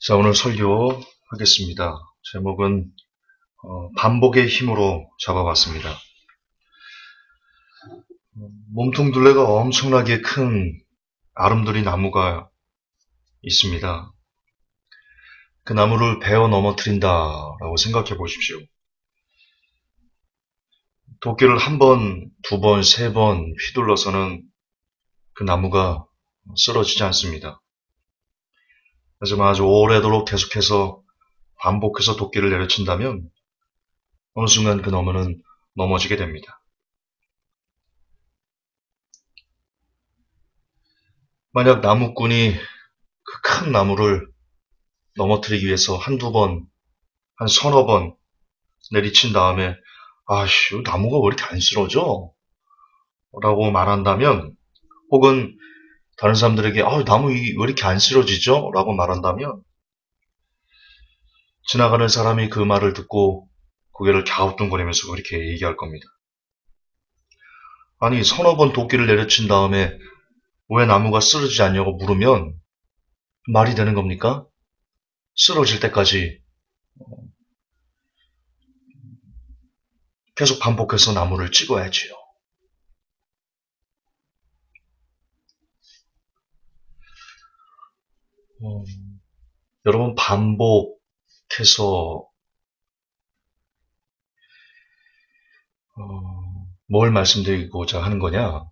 자, 오늘 설교 하겠습니다. 제목은 어, 반복의 힘으로 잡아봤습니다. 몸통 둘레가 엄청나게 큰 아름드리 나무가 있습니다. 그 나무를 베어 넘어뜨린다라고 생각해 보십시오. 도끼를 한 번, 두 번, 세 번 휘둘러서는 그 나무가 쓰러지지 않습니다. 하지만 아주 오래도록 계속해서 반복해서 도끼를 내려친다면 어느 순간 그 나무는 넘어지게 됩니다. 만약 나무꾼이 그 큰 나무를 넘어뜨리기 위해서 한두 번, 한 서너 번 내리친 다음에 아씨, 나무가 왜 이렇게 안 쓰러져? 라고 말한다면 혹은 다른 사람들에게 아, 나무 왜 이렇게 안 쓰러지죠? 라고 말한다면 지나가는 사람이 그 말을 듣고 고개를 갸우뚱거리면서 그렇게 얘기할 겁니다. 아니 서너 번 도끼를 내려친 다음에 왜 나무가 쓰러지지 않냐고 물으면 말이 되는 겁니까? 쓰러질 때까지 계속 반복해서 나무를 찍어야지요. 어, 여러분 반복해서 어, 뭘 말씀드리고자 하는 거냐?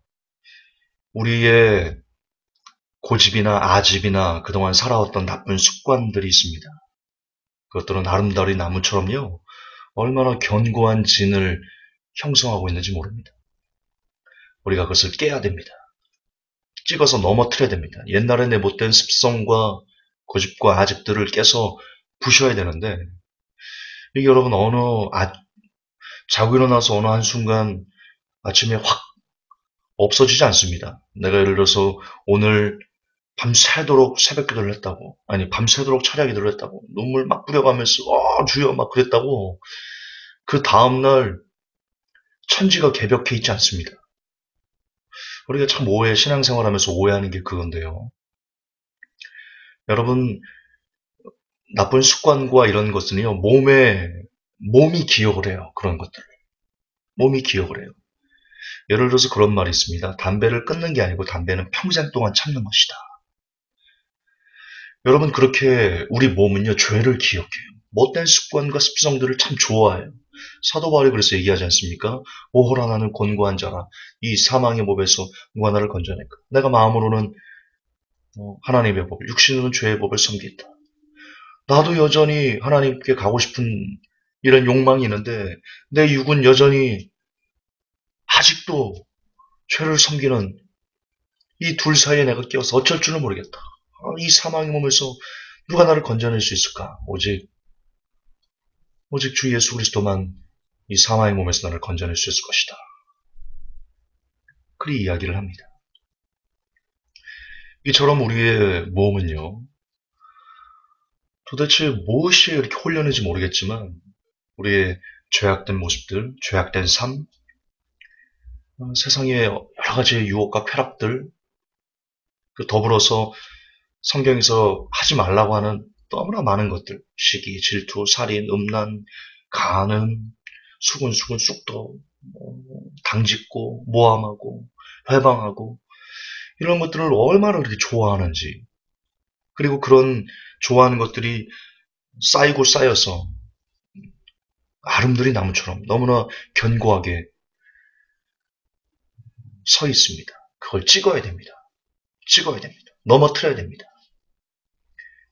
우리의 고집이나 아집이나 그동안 살아왔던 나쁜 습관들이 있습니다. 그것들은 아름다리 나무처럼요, 얼마나 견고한 진을 형성하고 있는지 모릅니다. 우리가 그것을 깨야 됩니다. 찍어서 넘어뜨려야 됩니다. 옛날에 내 못된 습성과 고집과 아집들을 깨서 부셔야 되는데 이게 여러분 어느 아, 자고 일어나서 어느 한순간 아침에 확 없어지지 않습니다. 내가 예를 들어서 오늘 밤새도록 새벽 기도를 했다고 아니 밤새도록 철야 기도를 했다고 눈물 막 뿌려가면서 어 주여 막 그랬다고 그 다음날 천지가 개벽해 있지 않습니다. 우리가 참 오해, 신앙생활 하면서 오해하는 게 그건데요. 여러분, 나쁜 습관과 이런 것은요, 몸에, 몸이 기억을 해요. 그런 것들을. 몸이 기억을 해요. 예를 들어서 그런 말이 있습니다. 담배를 끊는 게 아니고 담배는 평생 동안 참는 것이다. 여러분, 그렇게 우리 몸은요, 죄를 기억해요. 못된 습관과 습성들을 참 좋아해요. 사도 바울이 그래서 얘기하지 않습니까? 오호라 나는 권고한 자라 이 사망의 법에서 누가 나를 건져낼까? 내가 마음으로는 어, 하나님의 법을 육신으로는 죄의 법을 섬기다. 나도 여전히 하나님께 가고 싶은 이런 욕망이 있는데 내 육은 여전히 아직도 죄를 섬기는 이 둘 사이에 내가 끼어서 어쩔 줄은 모르겠다. 아, 이 사망의 몸에서 누가 나를 건져낼 수 있을까? 오직 오직 주 예수 그리스도만 이 사마의 몸에서 나를 건져낼 수 있을 것이다. 그리 이야기를 합니다. 이처럼 우리의 몸은요, 도대체 무엇이 이렇게 홀렸는지 모르겠지만, 우리의 죄악된 모습들, 죄악된 삶, 어, 세상의 여러 가지의 유혹과 쾌락들, 그 더불어서 성경에서 하지 말라고 하는 너무나 많은 것들, 시기, 질투, 살인, 음란, 가는, 수근수근 쑥도, 뭐, 당짓고, 모함하고, 회방하고, 이런 것들을 얼마나 그렇게 좋아하는지, 그리고 그런 좋아하는 것들이 쌓이고 쌓여서 아름드리 나무처럼 너무나 견고하게 서 있습니다. 그걸 찍어야 됩니다. 찍어야 됩니다. 넘어뜨려야 됩니다.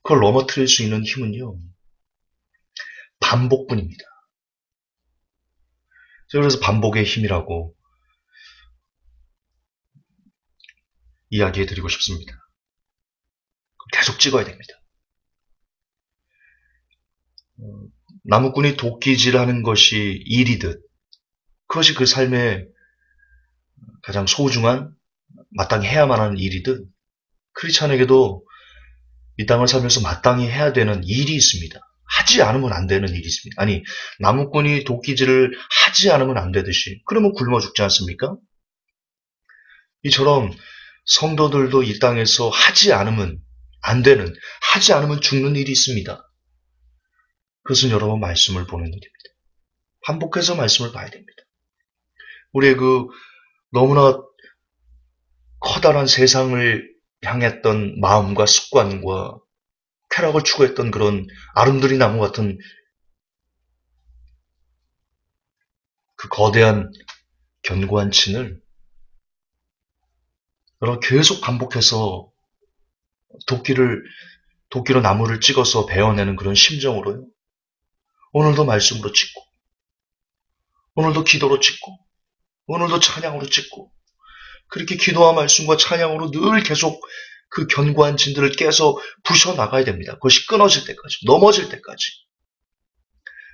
그걸 넘어뜨릴 수 있는 힘은요, 반복뿐입니다. 그래서 반복의 힘이라고 이야기해 드리고 싶습니다. 계속 찍어야 됩니다. 어, 나무꾼이 도끼질하는 것이 일이듯 그것이 그 삶의 가장 소중한 마땅히 해야만 하는 일이듯 크리스찬에게도 이 땅을 살면서 마땅히 해야 되는 일이 있습니다. 하지 않으면 안 되는 일이 있습니다. 아니, 나무꾼이 도끼질을 하지 않으면 안 되듯이, 그러면 굶어 죽지 않습니까? 이처럼 성도들도 이 땅에서 하지 않으면 안 되는, 하지 않으면 죽는 일이 있습니다. 그것은 여러분 말씀을 보는 일입니다. 반복해서 말씀을 봐야 됩니다. 우리의 그 너무나 커다란 세상을 향했던 마음과 습관과 쾌락을 추구했던 그런 아름드리 나무 같은 그 거대한 견고한 진을 여러 계속 반복해서 도끼를 도끼로 나무를 찍어서 베어내는 그런 심정으로요. 오늘도 말씀으로 찍고 오늘도 기도로 찍고 오늘도 찬양으로 찍고 그렇게 기도와 말씀과 찬양으로 늘 계속 그 견고한 진들을 깨서 부셔 나가야 됩니다. 그것이 끊어질 때까지, 넘어질 때까지.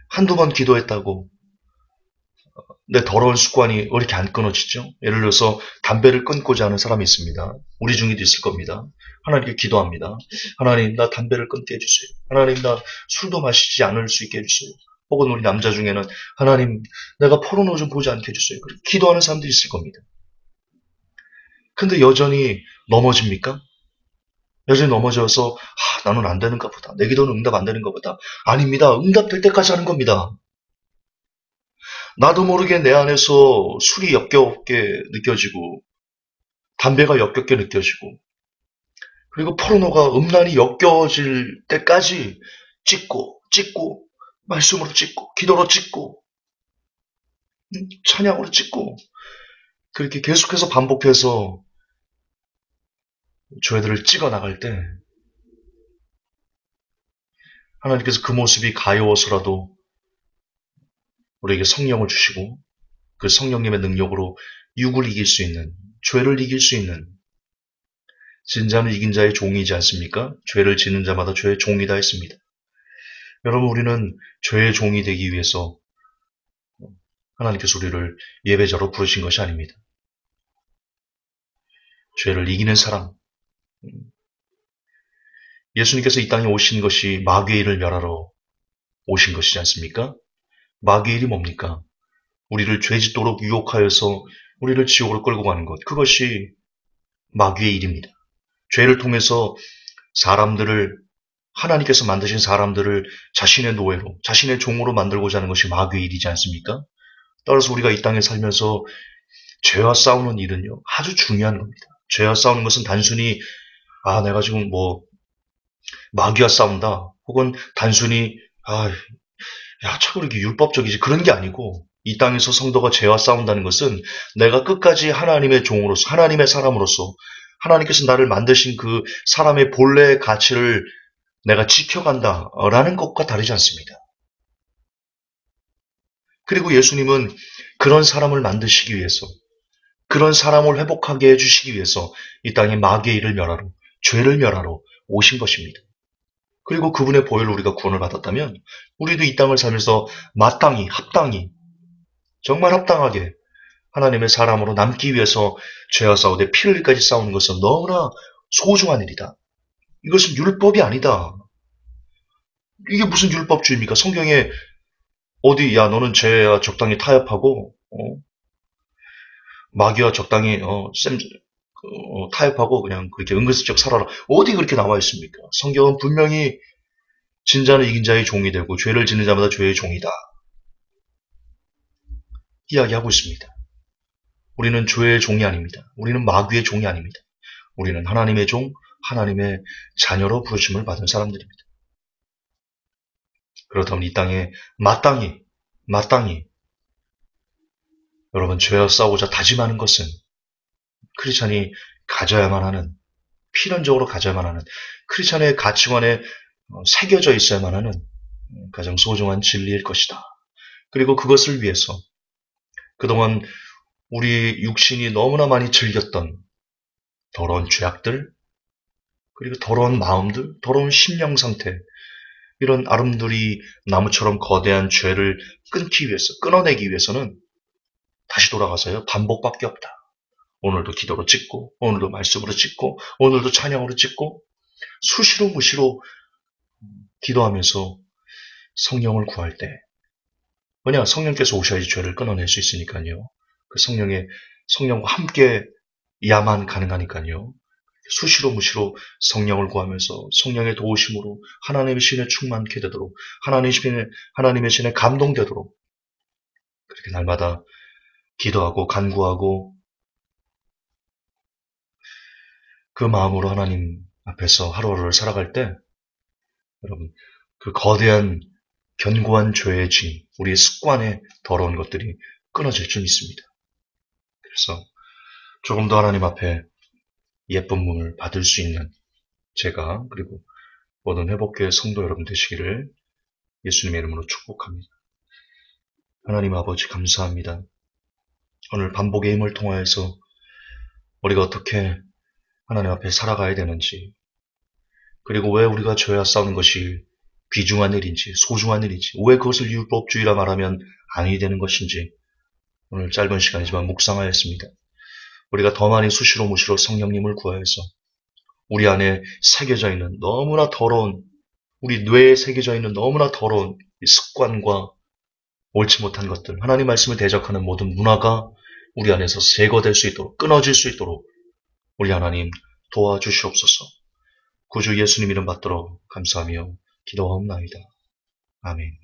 한두 번 기도했다고 내 더러운 습관이 왜 이렇게 안 끊어지죠? 예를 들어서 담배를 끊고자 하는 사람이 있습니다. 우리 중에도 있을 겁니다. 하나님께 기도합니다. 하나님, 나 담배를 끊게 해주세요. 하나님, 나 술도 마시지 않을 수 있게 해주세요. 혹은 우리 남자 중에는 하나님, 내가 포르노 좀 보지 않게 해주세요. 기도하는 사람들이 있을 겁니다. 근데 여전히 넘어집니까? 여전히 넘어져서 아, 나는 안 되는가 보다. 내 기도는 응답 안 되는가 보다. 아닙니다. 응답될 때까지 하는 겁니다. 나도 모르게 내 안에서 술이 역겹게 느껴지고 담배가 역겹게 느껴지고 그리고 포르노가 음란히 역겨질 때까지 찍고 찍고 말씀으로 찍고 기도로 찍고 음, 찬양으로 찍고 그렇게 계속해서 반복해서 죄들을 찍어 나갈 때 하나님께서 그 모습이 가여워서라도 우리에게 성령을 주시고 그 성령님의 능력으로 육을 이길 수 있는 죄를 이길 수 있는 진자는 이긴 자의 종이지 않습니까? 죄를 지는 자마다 죄의 종이다 했습니다. 여러분 우리는 죄의 종이 되기 위해서 하나님께서 우리를 예배자로 부르신 것이 아닙니다. 죄를 이기는 사람, 예수님께서 이 땅에 오신 것이 마귀의 일을 멸하러 오신 것이지 않습니까? 마귀의 일이 뭡니까? 우리를 죄짓도록 유혹하여서 우리를 지옥으로 끌고 가는 것. 그것이 마귀의 일입니다. 죄를 통해서 사람들을 하나님께서 만드신 사람들을 자신의 노예로, 자신의 종으로 만들고자 하는 것이 마귀의 일이지 않습니까? 따라서 우리가 이 땅에 살면서 죄와 싸우는 일은요, 아주 중요한 겁니다. 죄와 싸우는 것은 단순히 아, 내가 지금 뭐, 마귀와 싸운다. 혹은 단순히, 아, 야, 참 그렇게 율법적이지. 그런 게 아니고, 이 땅에서 성도가 죄와 싸운다는 것은 내가 끝까지 하나님의 종으로서, 하나님의 사람으로서, 하나님께서 나를 만드신 그 사람의 본래의 가치를 내가 지켜간다 라는 것과 다르지 않습니다. 그리고 예수님은 그런 사람을 만드시기 위해서, 그런 사람을 회복하게 해주시기 위해서 이 땅에 마귀의 일을 멸하러, 죄를 멸하러 오신 것입니다. 그리고 그분의 보혈로 우리가 구원을 받았다면 우리도 이 땅을 살면서 마땅히 합당히 정말 합당하게 하나님의 사람으로 남기 위해서 죄와 싸우되 피를 흘리까지 싸우는 것은 너무나 소중한 일이다. 이것은 율법이 아니다. 이게 무슨 율법주의입니까? 성경에 어디 야 너는 죄와 적당히 타협하고 어? 마귀와 적당히 어, 쌤, 어, 타협하고 그냥 그렇게 은근슬쩍 살아라. 어디 그렇게 나와 있습니까? 성경은 분명히 진자는 이긴 자의 종이 되고 죄를 짓는 자마다 죄의 종이다. 이야기하고 있습니다. 우리는 죄의 종이 아닙니다. 우리는 마귀의 종이 아닙니다. 우리는 하나님의 종, 하나님의 자녀로 부르심을 받은 사람들입니다. 그렇다면 이 땅에 마땅히, 마땅히 여러분 죄와 싸우자 다짐하는 것은 크리스찬이 가져야만 하는 필연적으로 가져야만 하는 크리스찬의 가치관에 어, 새겨져 있어야만 하는 음, 가장 소중한 진리일 것이다. 그리고 그것을 위해서 그동안 우리 육신이 너무나 많이 즐겼던 더러운 죄악들, 그리고 더러운 마음들, 더러운 심령 상태, 이런 아름드리 나무처럼 거대한 죄를 끊기 위해서, 끊어내기 위해서는 다시 돌아가서요, 반복밖에 없다. 오늘도 기도로 찍고, 오늘도 말씀으로 찍고, 오늘도 찬양으로 찍고, 수시로 무시로 기도하면서 성령을 구할 때, 뭐냐, 성령께서 오셔야지 죄를 끊어낼 수 있으니까요. 그 성령의, 성령과 함께 야만 가능하니까요. 수시로 무시로 성령을 구하면서 성령의 도우심으로 하나님의 신에 충만케 되도록 하나님의 신에, 하나님의 신에 감동되도록 그렇게 날마다 기도하고 간구하고 그 마음으로 하나님 앞에서 하루하루를 살아갈 때 여러분 그 거대한 견고한 죄의 짐, 우리의 습관의 더러운 것들이 끊어질 줄 믿습니다. 그래서 조금 더 하나님 앞에 예쁜 문을 받을 수 있는 제가 그리고 모든 회복교회 성도 여러분 되시기를 예수님의 이름으로 축복합니다. 하나님 아버지 감사합니다. 오늘 반복의 힘을 통하여서 우리가 어떻게 하나님 앞에 살아가야 되는지 그리고 왜 우리가 죄와 싸우는 것이 귀중한 일인지 소중한 일인지 왜 그것을 율법주의라 말하면 아니 되는 것인지 오늘 짧은 시간이지만 묵상하였습니다. 우리가 더 많이 수시로 무시로 성령님을 구하여서 우리 안에 새겨져 있는 너무나 더러운 우리 뇌에 새겨져 있는 너무나 더러운 습관과 옳지 못한 것들 하나님 말씀을 대적하는 모든 문화가 우리 안에서 제거될 수 있도록 끊어질 수 있도록 우리 하나님 도와주시옵소서 구주 예수님 이름 받도록 감사하며 기도하옵나이다. 아멘